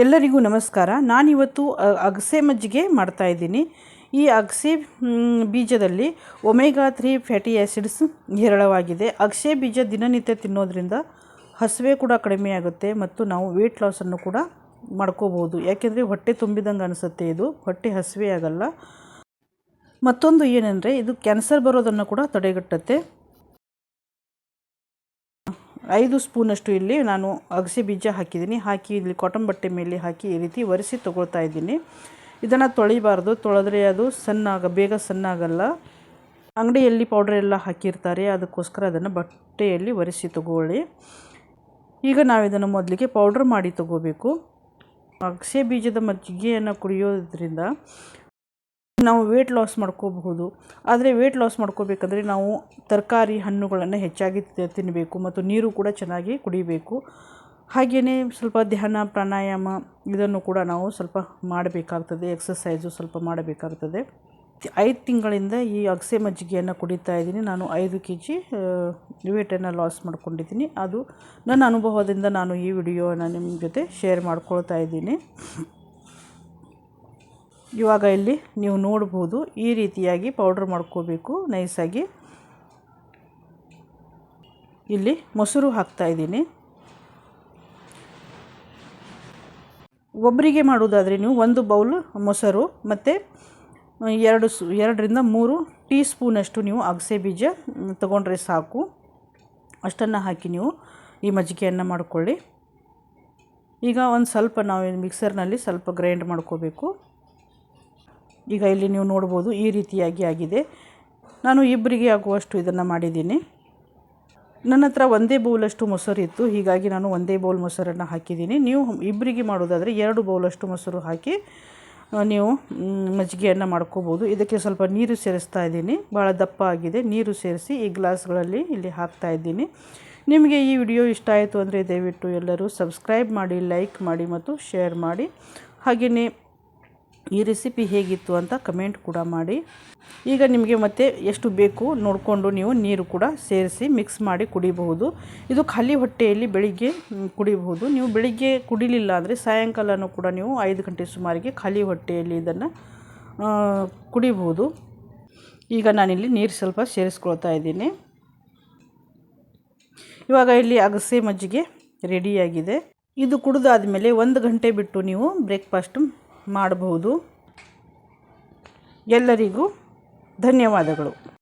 ಎಲ್ಲರಿಗೂ ನಮಸ್ಕಾರ. ನಾನಿವತ್ತು ಅಗಸೆ ಮಜ್ಜಿಗೆ ಮಾಡ್ತಾ ಇದ್ದೀನಿ. ಈ ಅಗಸೆ ಬೀಜದಲ್ಲಿ ಒಮೆಗಾ ತ್ರೀ ಫ್ಯಾಟಿ ಆ್ಯಸಿಡ್ಸ್ ಹೇರಳವಾಗಿದೆ. ಅಗಸೆ ಬೀಜ ದಿನನಿತ್ಯ ತಿನ್ನೋದ್ರಿಂದ ಹಸಿವೆ ಕೂಡ ಕಡಿಮೆಯಾಗುತ್ತೆ ಮತ್ತು ನಾವು ವೆಯ್ಟ್ ಲಾಸನ್ನು ಕೂಡ ಮಾಡ್ಕೋಬೋದು ಯಾಕೆಂದರೆ ಹೊಟ್ಟೆ ತುಂಬಿದಂಗೆ ಅನಿಸುತ್ತೆ ಇದು. ಹೊಟ್ಟೆ ಹಸಿವೆ ಆಗಲ್ಲ. ಮತ್ತೊಂದು ಏನಂದರೆ ಇದು ಕ್ಯಾನ್ಸರ್ ಬರೋದನ್ನು ಕೂಡ ತಡೆಗಟ್ಟುತ್ತೆ. ಐದು ಸ್ಪೂನಷ್ಟು ಇಲ್ಲಿ ನಾನು ಅಗಸೆ ಬೀಜ ಹಾಕಿದ್ದೀನಿ. ಹಾಕಿ ಇಲ್ಲಿ ಕಾಟನ್ ಬಟ್ಟೆ ಮೇಲೆ ಹಾಕಿ ಈ ರೀತಿ ಒರೆಸಿ ತೊಗೊಳ್ತಾ ಇದ್ದೀನಿ. ಇದನ್ನು ತೊಳಿಬಾರ್ದು. ತೊಳೆದ್ರೆ ಅದು ಸಣ್ಣ ಆಗ ಬೇಗ ಸಣ್ಣಾಗಲ್ಲ. ಅಂಗಡಿಯಲ್ಲಿ ಪೌಡರ್ ಎಲ್ಲ ಹಾಕಿರ್ತಾರೆ. ಅದಕ್ಕೋಸ್ಕರ ಅದನ್ನು ಬಟ್ಟೆಯಲ್ಲಿ ಒರೆಸಿ ತಗೊಳ್ಳಿ. ಈಗ ನಾವು ಇದನ್ನು ಮೊದಲಿಗೆ ಪೌಡ್ರ್ ಮಾಡಿ ತಗೋಬೇಕು. ಅಗಸೆ ಬೀಜದ ಮಜ್ಜಿಗೆಯನ್ನು ಕುಡಿಯೋದ್ರಿಂದ ನಾವು ವೇಟ್ ಲಾಸ್ ಮಾಡ್ಕೋಬಹುದು. ಆದರೆ ವೇಟ್ ಲಾಸ್ ಮಾಡ್ಕೋಬೇಕಂದ್ರೆ ನಾವು ತರಕಾರಿ ಹಣ್ಣುಗಳನ್ನು ಹೆಚ್ಚಾಗಿ ತಿನ್ನಬೇಕು ಮತ್ತು ನೀರು ಕೂಡ ಚೆನ್ನಾಗಿ ಕುಡಿಬೇಕು. ಹಾಗೆಯೇ ಸ್ವಲ್ಪ ಧ್ಯಾನ, ಪ್ರಾಣಾಯಾಮ ಇದನ್ನು ಕೂಡ ನಾವು ಸ್ವಲ್ಪ ಮಾಡಬೇಕಾಗ್ತದೆ. ಎಕ್ಸಸೈಸು ಸ್ವಲ್ಪ ಮಾಡಬೇಕಾಗ್ತದೆ. ಐದು ತಿಂಗಳಿಂದ ಈ ಅಗಸೆ ಮಜ್ಜಿಗೆಯನ್ನು ಕುಡಿತಾ ಇದ್ದೀನಿ. ನಾನು ಐದು ಕೆ ಜಿ ವೇಟನ್ನು ಲಾಸ್ ಮಾಡ್ಕೊಂಡಿದ್ದೀನಿ. ಅದು ನನ್ನ ಅನುಭವದಿಂದ ನಾನು ಈ ವಿಡಿಯೋನ ನಿಮ್ಮ ಜೊತೆ ಶೇರ್ ಮಾಡ್ಕೊಳ್ತಾ ಇದ್ದೀನಿ. ಇವಾಗ ಇಲ್ಲಿ ನೀವು ನೋಡ್ಬೋದು ಈ ರೀತಿಯಾಗಿ ಪೌಡ್ರ್ ಮಾಡ್ಕೋಬೇಕು ನೈಸಾಗಿ ಇಲ್ಲಿ ಮೊಸರು ಹಾಕ್ತಾ ಇದ್ದೀನಿ. ಒಬ್ಬರಿಗೆ ಮಾಡೋದಾದರೆ ನೀವು ಒಂದು ಬೌಲ್ ಮೊಸರು ಮತ್ತು ಎರಡು ಸು, ಎರಡರಿಂದ ಮೂರು ಟೀ ಸ್ಪೂನಷ್ಟು ನೀವು ಅಗಸೆ ಬೀಜ ತಗೊಂಡ್ರೆ ಸಾಕು. ಅಷ್ಟನ್ನು ಹಾಕಿ ನೀವು ಈ ಮಜ್ಜಿಗೆಯನ್ನು ಮಾಡಿಕೊಳ್ಳಿ. ಈಗ ಒಂದು ಸ್ವಲ್ಪ ನಾವು ಮಿಕ್ಸರ್ನಲ್ಲಿ ಸ್ವಲ್ಪ ಗ್ರೈಂಡ್ ಮಾಡ್ಕೋಬೇಕು. ಈಗ ಇಲ್ಲಿ ನೀವು ನೋಡ್ಬೋದು ಈ ರೀತಿಯಾಗಿ ಆಗಿದೆ. ನಾನು ಇಬ್ಬರಿಗೆ ಆಗುವಷ್ಟು ಇದನ್ನು ಮಾಡಿದ್ದೀನಿ. ನನ್ನ ಹತ್ರ ಒಂದೇ ಬೌಲಷ್ಟು ಮೊಸರು ಇತ್ತು. ಹೀಗಾಗಿ ನಾನು ಒಂದೇ ಬೌಲ್ ಮೊಸರನ್ನು ಹಾಕಿದ್ದೀನಿ. ನೀವು ಇಬ್ಬರಿಗೆ ಮಾಡೋದಾದರೆ ಎರಡು ಬೌಲಷ್ಟು ಮೊಸರು ಹಾಕಿ ನೀವು ಮಜ್ಜಿಗೆಯನ್ನು ಮಾಡ್ಕೋಬೋದು. ಇದಕ್ಕೆ ಸ್ವಲ್ಪ ನೀರು ಸೇರಿಸ್ತಾ ಇದ್ದೀನಿ. ಭಾಳ ದಪ್ಪ ಆಗಿದೆ. ನೀರು ಸೇರಿಸಿ ಈ ಗ್ಲಾಸ್ಗಳಲ್ಲಿ ಇಲ್ಲಿ ಹಾಕ್ತಾ ಇದ್ದೀನಿ. ನಿಮಗೆ ಈ ವಿಡಿಯೋ ಇಷ್ಟ ಆಯಿತು ಅಂದರೆ ದಯವಿಟ್ಟು ಎಲ್ಲರೂ ಸಬ್ಸ್ಕ್ರೈಬ್ ಮಾಡಿ, ಲೈಕ್ ಮಾಡಿ ಮತ್ತು ಶೇರ್ ಮಾಡಿ. ಹಾಗೆಯೇ ಈ ರೆಸಿಪಿ ಹೇಗಿತ್ತು ಅಂತ ಕಮೆಂಟ್ ಕೂಡ ಮಾಡಿ. ಈಗ ನಿಮಗೆ ಮತ್ತೆ ಎಷ್ಟು ಬೇಕು ನೋಡಿಕೊಂಡು ನೀವು ನೀರು ಕೂಡ ಸೇರಿಸಿ ಮಿಕ್ಸ್ ಮಾಡಿ ಕುಡಿಬಹುದು. ಇದು ಖಾಲಿ ಹೊಟ್ಟೆಯಲ್ಲಿ ಬೆಳಿಗ್ಗೆ ಕುಡಿಬಹುದು. ನೀವು ಬೆಳಿಗ್ಗೆ ಕುಡಿಲಿಲ್ಲ ಅಂದರೆ ಸಾಯಂಕಾಲನೂ ಕೂಡ ನೀವು ಐದು ಗಂಟೆ ಸುಮಾರಿಗೆ ಖಾಲಿ ಹೊಟ್ಟೆಯಲ್ಲಿ ಇದನ್ನು ಕುಡಿಬಹುದು. ಈಗ ನಾನಿಲ್ಲಿ ನೀರು ಸ್ವಲ್ಪ ಸೇರಿಸ್ಕೊಳ್ತಾ ಇದ್ದೀನಿ. ಇವಾಗ ಇಲ್ಲಿ ಅಗಸೆ ಮಜ್ಜಿಗೆ ರೆಡಿಯಾಗಿದೆ ಇದು ಕುಡಿದಾದ ಮೇಲೆ ಒಂದು ಗಂಟೆ ಬಿಟ್ಟು ನೀವು ಬ್ರೇಕ್ಫಾಸ್ಟ್ ಮಾಡಬಹುದು. ಎಲ್ಲರಿಗೂ ಧನ್ಯವಾದಗಳು.